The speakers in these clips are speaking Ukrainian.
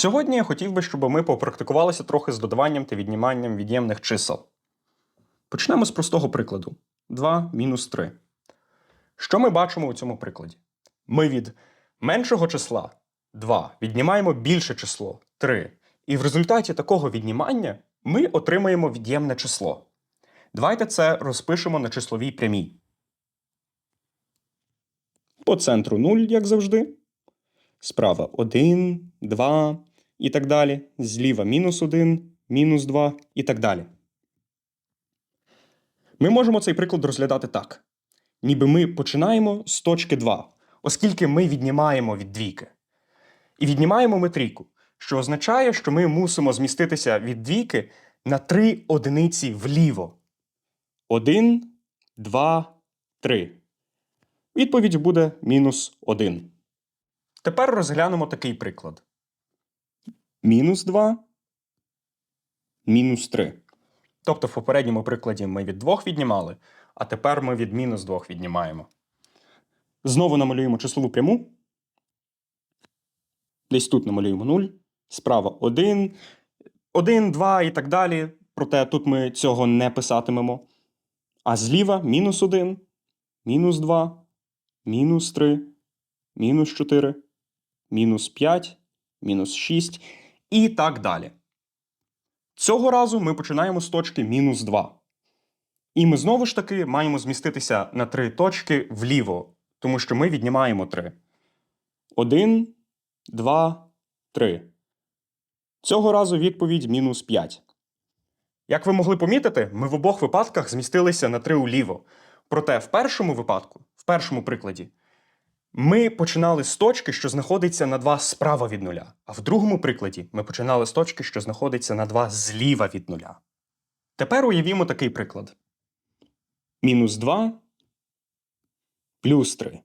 Сьогодні я хотів би, щоб ми попрактикувалися трохи з додаванням та відніманням від'ємних чисел. Почнемо з простого прикладу: 2 мінус 3. Що ми бачимо у цьому прикладі? Ми від меншого числа 2 віднімаємо більше число 3. І в результаті такого віднімання ми отримаємо від'ємне число. Давайте це розпишемо на числовій прямій. По центру 0, як завжди. Справа 1, 2 і так далі. Зліва мінус 1, мінус 2 і так далі. Ми можемо цей приклад розглядати так. Ніби ми починаємо з точки 2, оскільки ми віднімаємо від двійки. І віднімаємо ми трійку, що означає, що ми мусимо зміститися від двійки на 3 одиниці вліво. 1, 2, 3. Відповідь буде мінус 1. Тепер розглянемо такий приклад. Мінус 2, мінус 3. Тобто в попередньому прикладі ми від 2 віднімали, а тепер ми від мінус 2 віднімаємо. Знову намалюємо числову пряму. Десь тут намалюємо 0. Справа 1, 1, 2 і так далі. Проте тут ми цього не писатимемо. А зліва мінус 1, мінус 2, мінус 3, мінус 4, мінус 5, мінус 6 і так далі. Цього разу ми починаємо з точки мінус 2. І ми знову ж таки маємо зміститися на три точки вліво, тому що ми віднімаємо 3. 1, 2, 3. Цього разу відповідь мінус 5. Як ви могли помітити, ми в обох випадках змістилися на 3 уліво. Проте в першому випадку, в першому прикладі, ми починали з точки, що знаходиться на 2 справа від нуля. А в другому прикладі ми починали з точки, що знаходиться на 2 зліва від нуля. Тепер уявімо такий приклад: мінус 2 плюс 3.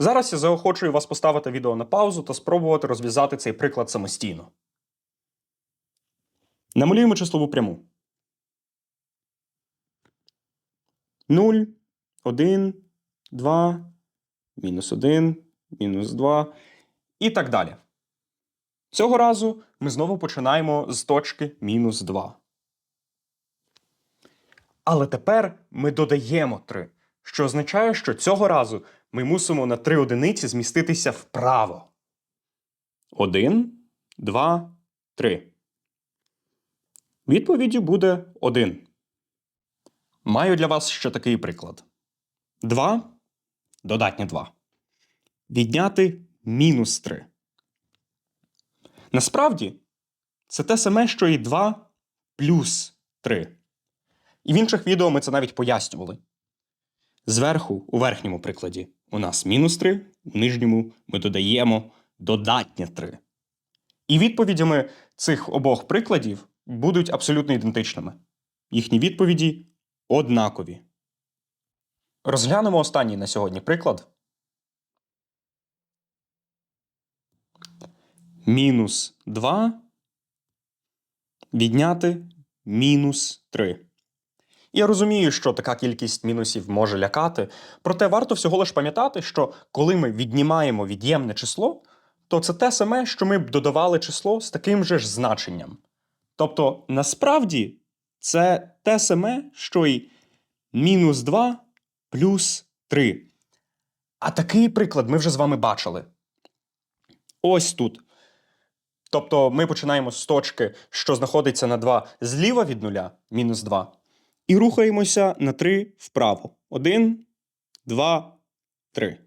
Зараз я заохочую вас поставити відео на паузу та спробувати розв'язати цей приклад самостійно. Намалюємо числову пряму. 0, 1, 2, мінус 1, мінус 2 і так далі. Цього разу ми знову починаємо з точки мінус 2. Але тепер ми додаємо 3, що означає, що цього разу ми мусимо на 3 одиниці зміститися вправо. 1, 2, 3. Відповіддю буде 1. Маю для вас ще такий приклад. 2 додатні 2. Відняти мінус 3. Насправді, це те саме, що і 2 плюс 3. І в інших відео ми це навіть пояснювали. Зверху, у верхньому прикладі, у нас мінус 3, у нижньому ми додаємо додатнє 3. І відповідями цих обох прикладів будуть абсолютно ідентичними. Їхні відповіді однакові. Розглянемо останній на сьогодні приклад. Мінус 2 відняти мінус 3. Я розумію, що така кількість мінусів може лякати, проте варто всього лиш пам'ятати, що коли ми віднімаємо від'ємне число, то це те саме, що ми б додавали число з таким же ж значенням. Тобто, насправді, це те саме, що й мінус 2 плюс 3. А такий приклад ми вже з вами бачили. Ось тут. Тобто ми починаємо з точки, що знаходиться на 2 зліва від нуля, мінус 2, і рухаємося на 3 вправо. 1, 2, 3.